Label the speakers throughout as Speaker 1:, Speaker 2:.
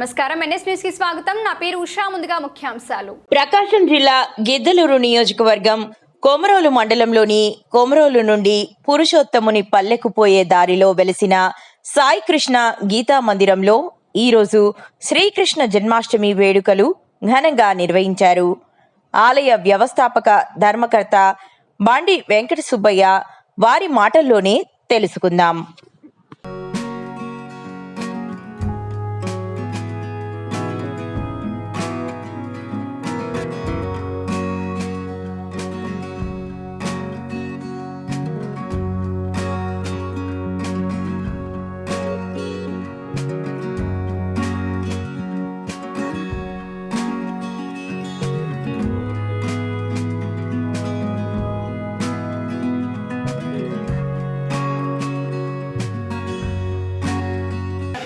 Speaker 1: నమస్కారం. ఎన్ఎస్ న్యూస్కి స్వాగతం. నా పేరు ఉషా. ముందుగా ముఖ్యాంశాలు.
Speaker 2: ప్రకాశం జిల్లా గిద్దలూరు నియోజకవర్గం కోమరోలు మండలంలోని కోమరోలు నుండి పురుషోత్తముని పల్లెకు పోయే దారిలో వెలిసిన సాయి కృష్ణ గీతా మందిరంలో ఈరోజు శ్రీకృష్ణ జన్మాష్టమి వేడుకలు ఘనంగా నిర్వహించారు. ఆలయ వ్యవస్థాపక ధర్మకర్త బాండి వెంకట సుబ్బయ్య వారి మాటల్లోనే తెలుసుకుందాం.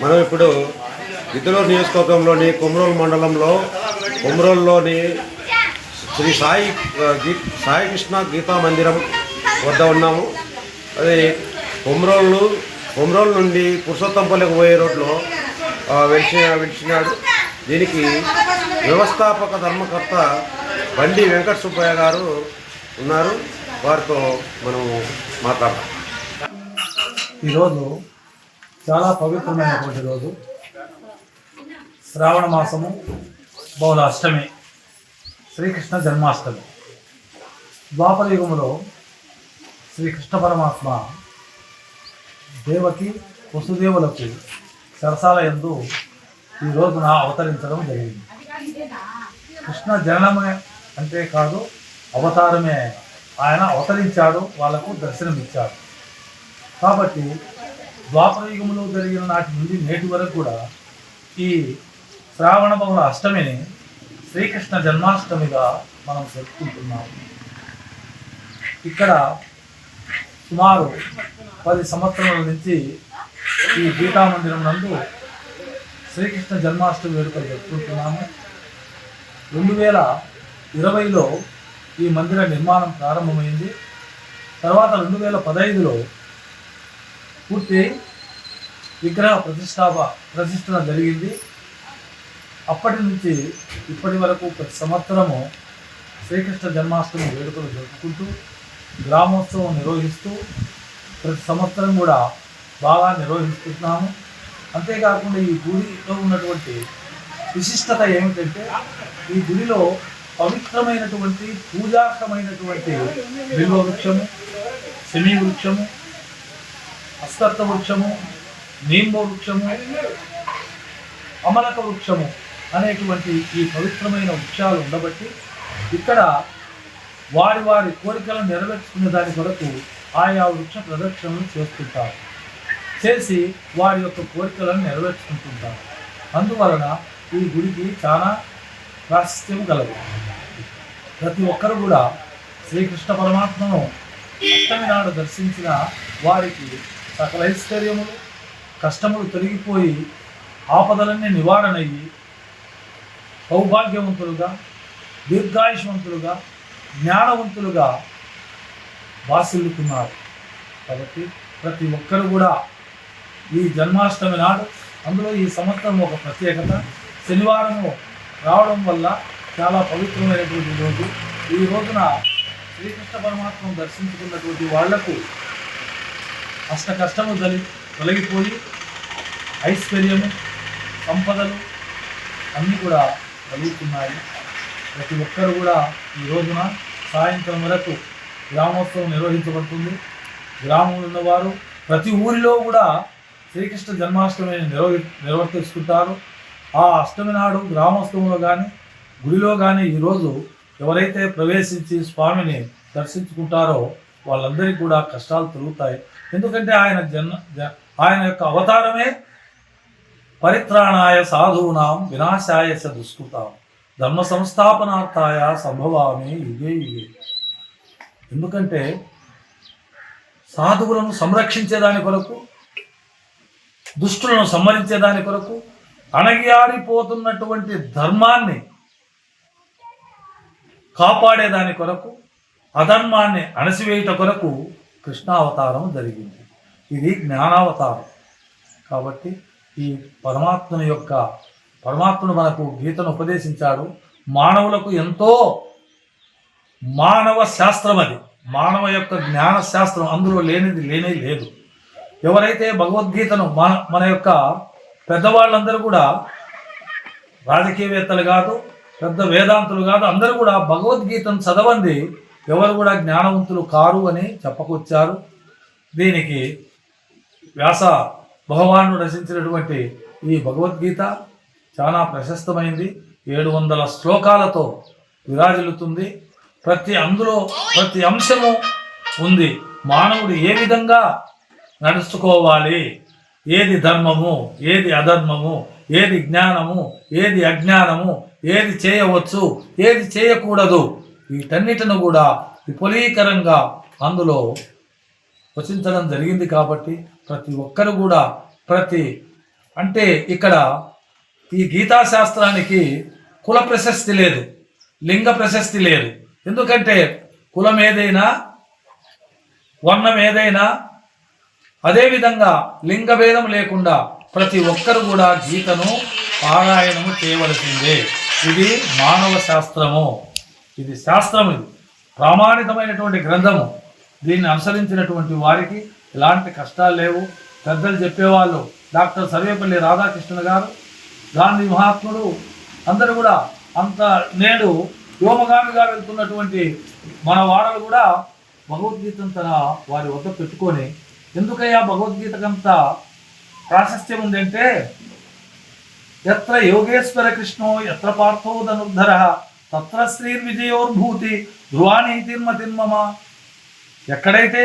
Speaker 3: మనం ఇప్పుడు గిద్దలూరు నియోజకవర్గంలోని కొమరోలు మండలంలో కొమరోలులోని శ్రీ సాయి గీ సాయి కృష్ణ గీతా మందిరం వద్ద ఉన్నాము. అది కొమరోలు కొమరోలు నుండి పురుషోత్తంపల్లికి పోయే రోడ్లో ఆ, వెలిసిన వెలిచినాడు. దీనికి వ్యవస్థాపక ధర్మకర్త బండి వెంకట సుబ్బయ్య గారు ఉన్నారు. వారితో మనము మాట్లాడతాం
Speaker 4: ఈరోజు చాలా పవిత్రమైనటువంటి రోజు శ్రావణ మాసము బహుళ అష్టమి శ్రీకృష్ణ జన్మాష్టమి. ద్వాపర యుగములో శ్రీకృష్ణ పరమాత్మ దేవకి వసుదేవులకు సరసాల ఎందు ఈ రోజున అవతరించడం జరిగింది. కృష్ణ జననమే అంటే కాదు అవతారమే. ఆయన అవతరించాడు వాళ్ళకు దర్శనమిచ్చాడు. కాబట్టి ద్వాపర యుగంలో జరిగిన నాటి నుండి నేటి వరకు కూడా ఈ శ్రావణ బహుళ అష్టమిని శ్రీకృష్ణ జన్మాష్టమిగా మనం జరుపుకుంటున్నాం ఇక్కడ సుమారు పది సంవత్సరాల నుంచి ఈ గీతా మందిరం నందు శ్రీకృష్ణ జన్మాష్టమి వేడుకలు జరుపుకుంటున్నాము. రెండు వేల ఇరవైలో ఈ మందిర నిర్మాణం ప్రారంభమైంది. తర్వాత రెండు వేల పదహైదులో పూర్తి విగ్రహ ప్రతిష్టాప ప్రతిష్టన జరిగింది. అప్పటి నుంచి ఇప్పటి వరకు ప్రతి సంవత్సరము శ్రీకృష్ణ జన్మాష్టమి వేడుకలు జరుపుకుంటూ గ్రామోత్సవం నిర్వహిస్తూ ప్రతి సంవత్సరం కూడా బాగా నిర్వహిస్తున్నాము. అంతేకాకుండా ఈ గుడిలో ఉన్నటువంటి విశిష్టత ఏమిటంటే ఈ గుడిలో పవిత్రమైనటువంటి పూజార్హమైనటువంటి బిల్వ వృక్షము శమీ వృక్షము అస్కర్త వృక్షము నీంబ వృక్షము అమలక వృక్షము అనేటువంటి ఈ పవిత్రమైన వృక్షాలు ఉండబట్టి ఇక్కడ వారి వారి కోరికలను నెరవేర్చుకునే దాని కొరకు ఆయా వృక్ష ప్రదక్షిణలు చేస్తుంటారు. చేసి వారి యొక్క కోరికలను నెరవేర్చుకుంటుంటారు. అందువలన ఈ గుడికి చాలా ప్రాశస్త్యం కలదు ప్రతి ఒక్కరు కూడా శ్రీకృష్ణ పరమాత్మను అష్టమి నాడు దర్శించిన వారికి సకలైశ్వర్యములు కష్టములు తొలగిపోయి ఆపదలన్నీ నివారణయ్యి సౌభాగ్యవంతులుగా దీర్ఘాయుషవంతులుగా జ్ఞానవంతులుగా వాసిల్లుతున్నారు. కాబట్టి ప్రతి ఒక్కరు కూడా ఈ జన్మాష్టమి నాడు అందులో ఈ సంవత్సరం ఒక ప్రత్యేకత. శనివారము రావడం వల్ల చాలా పవిత్రమైనటువంటి రోజు. ఈ రోజున శ్రీకృష్ణ పరమాత్మను దర్శించుకున్నటువంటి వాళ్ళకు అష్ట కష్టము తొలి తొలగిపోయి ఐశ్వర్యము సంపదలు అన్నీ కూడా కలుగుతున్నాయి ప్రతి ఒక్కరు కూడా ఈ రోజున సాయంత్రం వరకు గ్రామోత్సవం నిర్వహించబడుతుంది. గ్రామంలో ఉన్నవారు ప్రతి ఊరిలో కూడా శ్రీకృష్ణ జన్మాష్టమిని నిర్వహి నిర్వర్తిస్తుంటారు ఆ అష్టమి నాడు గ్రామోత్సవంలో కానీ గుడిలో కానీ ఈరోజు ఎవరైతే ప్రవేశించి స్వామిని దర్శించుకుంటారో వాళ్ళందరికీ కూడా కష్టాలు తొలుగుతాయి. ఎందుకంటే ఆయన జన్మ జ- ఆయన యొక్క అవతారమే పరిత్రాణాయ సాధూనాం వినాశాయ చ దుష్కృతాం. ధర్మ సంస్థాపనార్థాయ సంభవామే యుగే యుగే. ఎందుకంటే సాధువులను సంరక్షించేదాని కొరకు దుష్టులను సంహరించేదాని కొరకు అణగియాడిపోతున్నటువంటి ధర్మాన్ని కాపాడేదాని కొరకు అధర్మాన్ని అణసివేయుట కొరకు కృష్ణావతారం జరిగింది. ఇది జ్ఞానావతారం. కాబట్టి ఈ పరమాత్మని యొక్క పరమాత్ముడు మనకు గీతను ఉపదేశించాడు. మానవులకు ఎంతో మానవ శాస్త్రం అది. మానవ యొక్క జ్ఞాన శాస్త్రం అందులో లేనిది లేనే లేదు. ఎవరైతే భగవద్గీతను మన మన యొక్క పెద్దవాళ్ళందరూ కూడా రాజకీయవేత్తలు కాదు పెద్ద వేదాంతులు కాదు అందరూ కూడా భగవద్గీతను చదవండి. ఎవరు కూడా జ్ఞానవంతులు కారు అని చెప్పకొచ్చారు. దీనికి వ్యాస భగవాను రచించినటువంటి ఈ భగవద్గీత చాలా ప్రశస్తమైంది. ఏడు వందల శ్లోకాలతో విరాజిల్లుతుంది. ప్రతి అందులో ప్రతి అంశము ఉంది. మానవుడు ఏ విధంగా నడుచుకోవాలి? ఏది ధర్మము ఏది అధర్మము ఏది జ్ఞానము ఏది అజ్ఞానము ఏది చేయవచ్చు ఏది చేయకూడదు? వీటన్నిటిని కూడా విపులీకరంగా అందులో వచించడం జరిగింది కాబట్టి ప్రతి ఒక్కరు కూడా ప్రతి అంటే ఇక్కడ ఈ గీతా శాస్త్రానికి కుల ప్రశస్తి లేదు లింగ ప్రశస్తి లేదు. ఎందుకంటే కులం ఏదైనా వర్ణం ఏదైనా అదేవిధంగా లింగ భేదం లేకుండా ప్రతి ఒక్కరు కూడా గీతను పారాయణము చేయవలసిందే. ఇది మానవ శాస్త్రము. ఇది శాస్త్రం ఇది ప్రామాణికమైనటువంటి గ్రంథము. దీన్ని అనుసరించినటువంటి వారికి ఎలాంటి కష్టాలు లేవు. పెద్దలు చెప్పేవాళ్ళు డాక్టర్ సర్వేపల్లి రాధాకృష్ణ గారు గాంధీ మహాత్ముడు అందరూ కూడా అంత నేడు వ్యోమగామిగా వెళ్తున్నటువంటి మన వాడలు కూడా భగవద్గీతను తన వారి వద్ద పెట్టుకొని ఎందుకయ్యా భగవద్గీతకంత ప్రాశస్త్యం ఉందంటే ఎత్ర యోగేశ్వర కృష్ణో ఎత్ర పార్థో ధనుర్ధర తత్ర శ్రీర్విజయోర్భూతి ధ్రువానీతిర్మతిర్మమ ఎక్కడైతే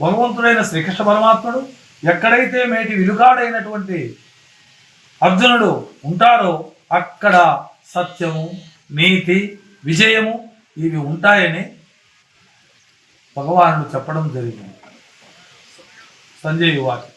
Speaker 4: భగవంతుడైన శ్రీకృష్ణ పరమాత్ముడు ఎక్కడైతే మేటి విలుగాడైనటువంటి అర్జునుడు ఉంటారో అక్కడ సత్యము నీతి విజయము ఇవి ఉంటాయని భగవానుడు చెప్పడం జరిగింది. సంజయ్ వాకి